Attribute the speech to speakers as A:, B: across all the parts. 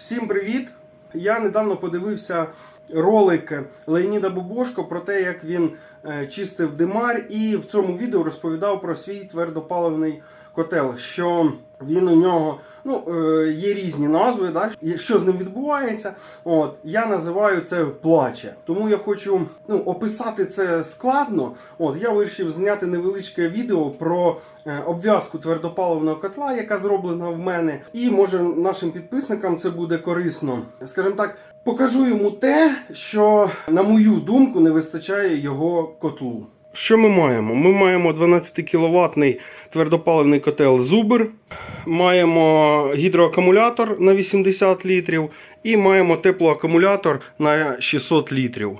A: Всім привіт! Я недавно подивився ролик Леоніда Бобошко про те, як він е, чистив димар, і в цьому відео розповідав про свій твердопаливний котел, що він у нього ну, е, є різні назви, да, що з ним відбувається. От, я називаю це плаче. Тому я хочу ну, описати це складно. От, я вирішив зняти невеличке відео про е, обв'язку твердопаливного котла, яка зроблена в мене. І може нашим підписникам це буде корисно. Скажімо так, покажу йому те, що, на мою думку, не вистачає його котлу. Що ми маємо? Ми маємо 12 кіловатний твердопаливний котел Зубр, маємо гідроакумулятор на 80 літрів і маємо теплоакумулятор на 600 літрів.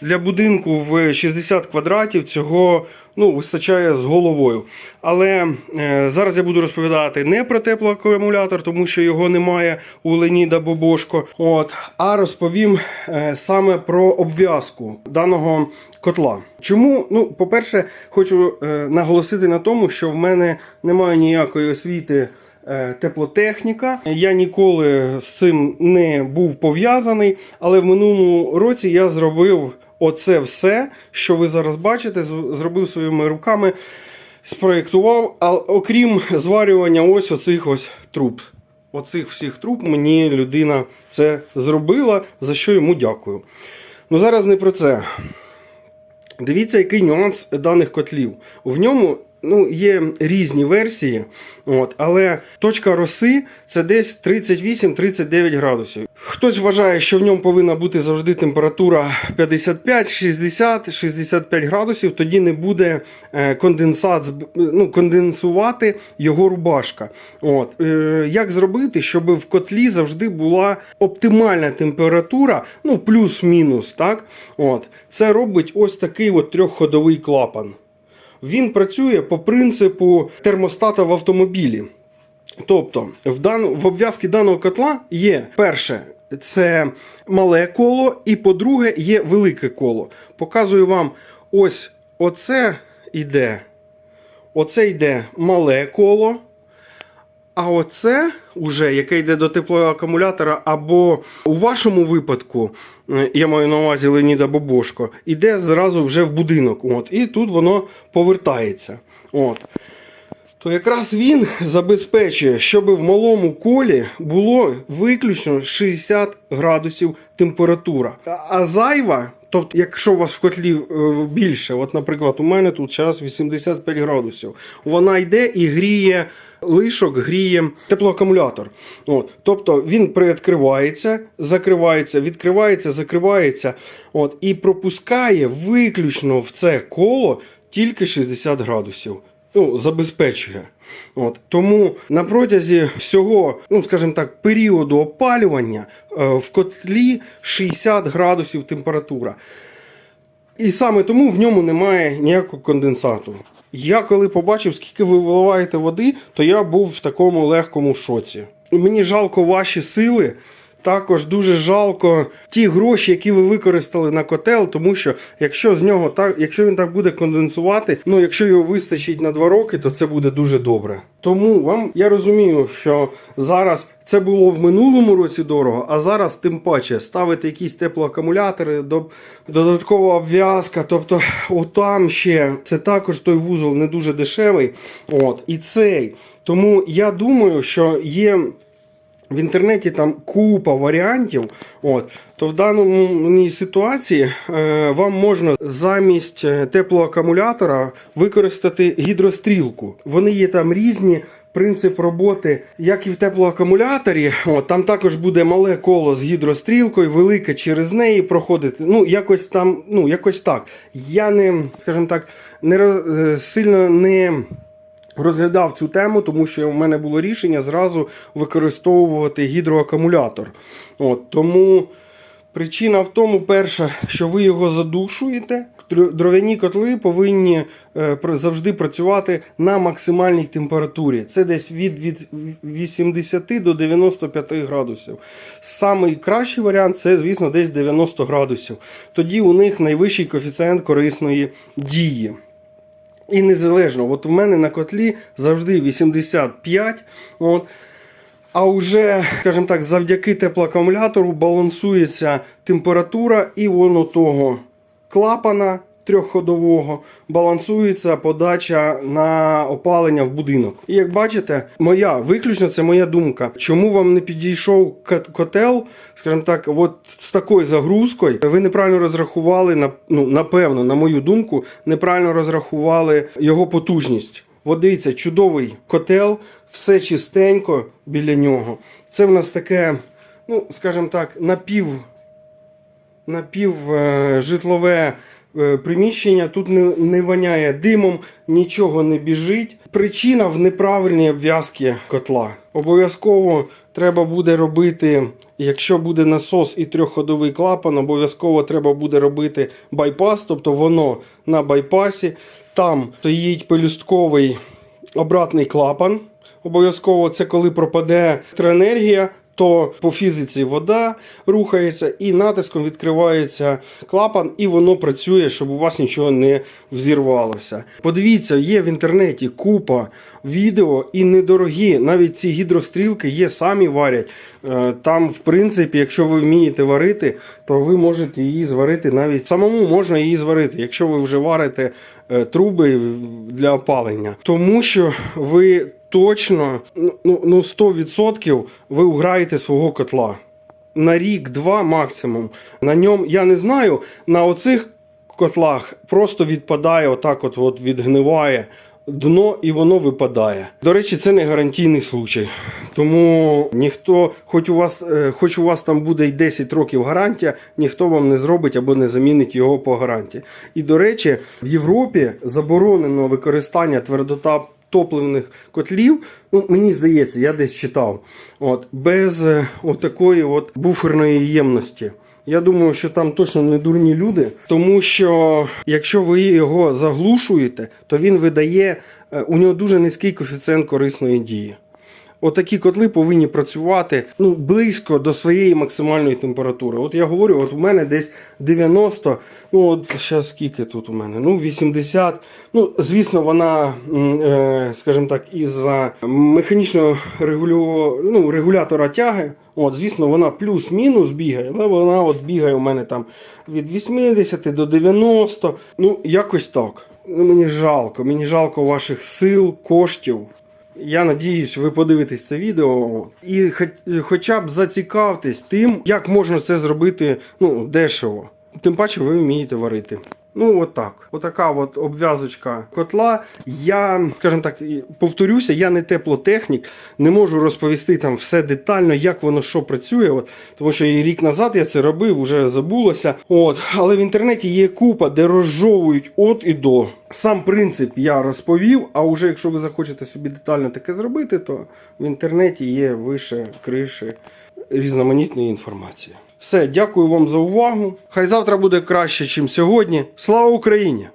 A: Для будинку в 60 квадратів цього ну, вистачає з головою. Але е, зараз я буду розповідати не про теплоакумулятор, тому що його немає у Леніда Бобошко. От, а розповім е, саме про обв'язку даного котла. Чому? Ну, по-перше, хочу е, наголосити на тому, що в мене немає ніякої освіти. е, Теплотехніка. Я ніколи з цим не був пов'язаний, але в минулому році я зробив оце все, що ви зараз бачите, зробив своїми руками, спроєктував, а окрім зварювання ось оцих ось труб. Оцих всіх труб мені людина це зробила, за що йому дякую. Ну зараз не про це. Дивіться, який нюанс даних котлів. В ньому ну, є різні версії, от, але точка роси це десь 38-39 градусів. Хтось вважає, що в ньому повинна бути завжди температура 55, 60, 65 градусів, тоді не буде е, конденсат, ну, конденсувати його рубашка. От. Е, як зробити, щоб в котлі завжди була оптимальна температура, ну плюс-мінус. так? От. Це робить ось такий от трьохходовий клапан. Він працює по принципу термостата в автомобілі. Тобто, в, дан... в обв'язці даного котла є перше, це мале коло, і по-друге, є велике коло. Показую вам ось оце йде. Оце йде мале коло. А оце, уже, яке йде до теплоакумулятора, або у вашому випадку, е, я маю на увазі Леніда Бобошко, іде зразу вже в будинок. От, і тут воно повертається. От. То якраз він забезпечує, щоб в малому колі було виключно 60 градусів температура. А- зайва, тобто, якщо у вас в котлі е, більше, от, наприклад, у мене тут час 85 градусів, вона йде і гріє лишок, гріє теплоакумулятор. От, тобто він приоткривається, закривається, відкривається, закривається. От, і пропускає виключно в це коло тільки 60 градусів ну, забезпечує. От. Тому на протязі всього, ну скажімо так, періоду опалювання е, в котлі 60 градусів температура. І саме тому в ньому немає ніякого конденсату. Я коли побачив, скільки ви виливаєте води, то я був в такому легкому шоці. Мені жалко ваші сили. Також дуже жалко ті гроші, які ви використали на котел, тому що якщо з нього так, якщо він так буде конденсувати, ну якщо його вистачить на два роки, то це буде дуже добре. Тому вам я розумію, що зараз це було в минулому році дорого, а зараз тим паче ставити якісь теплоакумулятори, до- додаткова обв'язка, тобто отам ще це також той вузол не дуже дешевий. От і цей. Тому я думаю, що є. В інтернеті там купа варіантів. От, то в даному ситуації е, вам можна замість е, теплоакумулятора використати гідрострілку. Вони є там різні. Принцип роботи, як і в теплоакумуляторі, от, там також буде мале коло з гідрострілкою, велике через неї проходити. Ну, якось там, ну, якось так. Я не, скажімо так, не е, сильно не розглядав цю тему, тому що в мене було рішення зразу використовувати гідроакумулятор. От, тому причина в тому, перша, що ви його задушуєте. Дров'яні котли повинні е, завжди працювати на максимальній температурі. Це десь від, від 80 до 95 градусів. Самий кращий варіант це, звісно, десь 90 градусів. Тоді у них найвищий коефіцієнт корисної дії. І незалежно, от в мене на котлі завжди 85. От. А вже, скажімо так, завдяки теплоакумулятору балансується температура і воно того клапана трьохходового балансується подача на опалення в будинок. І як бачите, моя виключно це моя думка. Чому вам не підійшов котел, скажімо так, от з такою загрузкою, ви неправильно розрахували на ну напевно, на мою думку, неправильно розрахували його потужність. От дивіться, чудовий котел, все чистенько біля нього. Це в нас таке, ну скажімо так, напів напівжитлове е, приміщення. Тут не, не воняє димом, нічого не біжить. Причина в неправильній обв'язці котла. Обов'язково треба буде робити, якщо буде насос і трьохходовий клапан, обов'язково треба буде робити байпас, тобто воно на байпасі. Там стоїть пелюстковий обратний клапан. Обов'язково це коли пропаде електроенергія, то по фізиці вода рухається і натиском відкривається клапан, і воно працює, щоб у вас нічого не взірвалося. Подивіться, є в інтернеті купа відео і недорогі. Навіть ці гідрострілки є, самі варять. Е, Там, в принципі, якщо ви вмієте варити, то ви можете її зварити навіть самому можна її зварити, якщо ви вже варите е, труби для опалення. Тому що ви точно ну, ну 100% ви уграєте свого котла. На рік-два максимум. На ньому, я не знаю, на оцих котлах просто відпадає, отак от, от відгниває дно і воно випадає. До речі, це не гарантійний случай. Тому ніхто, хоч у вас, е, хоч у вас там буде й 10 років гарантія, ніхто вам не зробить або не замінить його по гарантії. І до речі, в Європі заборонено використання твердота топливних котлів, ну мені здається, я десь читав, от, без е, отакої от буферної ємності. Я думаю, що там точно не дурні люди, тому що якщо ви його заглушуєте, то він видає, е, у нього дуже низький коефіцієнт корисної дії. Отакі котли повинні працювати ну, близько до своєї максимальної температури. От я говорю, от у мене десь 90, ну от зараз скільки тут у мене? Ну, 80. Ну, звісно, вона, е, скажімо так, із-за механічного регулю... ну, регулятора тяги. От, звісно, вона плюс-мінус бігає, але вона от бігає у мене там від 80 до 90. Ну, якось так. Ну, мені жалко, мені жалко ваших сил, коштів. Я надіюсь, ви подивитесь це відео і хоч, хоча б зацікавтесь тим, як можна це зробити ну, дешево. Тим паче ви вмієте варити. Ну, отак. Отака от обв'язочка котла. Я, скажімо так, повторюся, я не теплотехнік, не можу розповісти там все детально, як воно що працює. От, тому що рік назад я це робив, вже забулося. От, але в інтернеті є купа, де розжовують от і до. Сам принцип я розповів, а вже якщо ви захочете собі детально таке зробити, то в інтернеті є вище криші різноманітної інформації. Все, дякую вам за увагу. Хай завтра буде краще, ніж сьогодні. Слава Україні!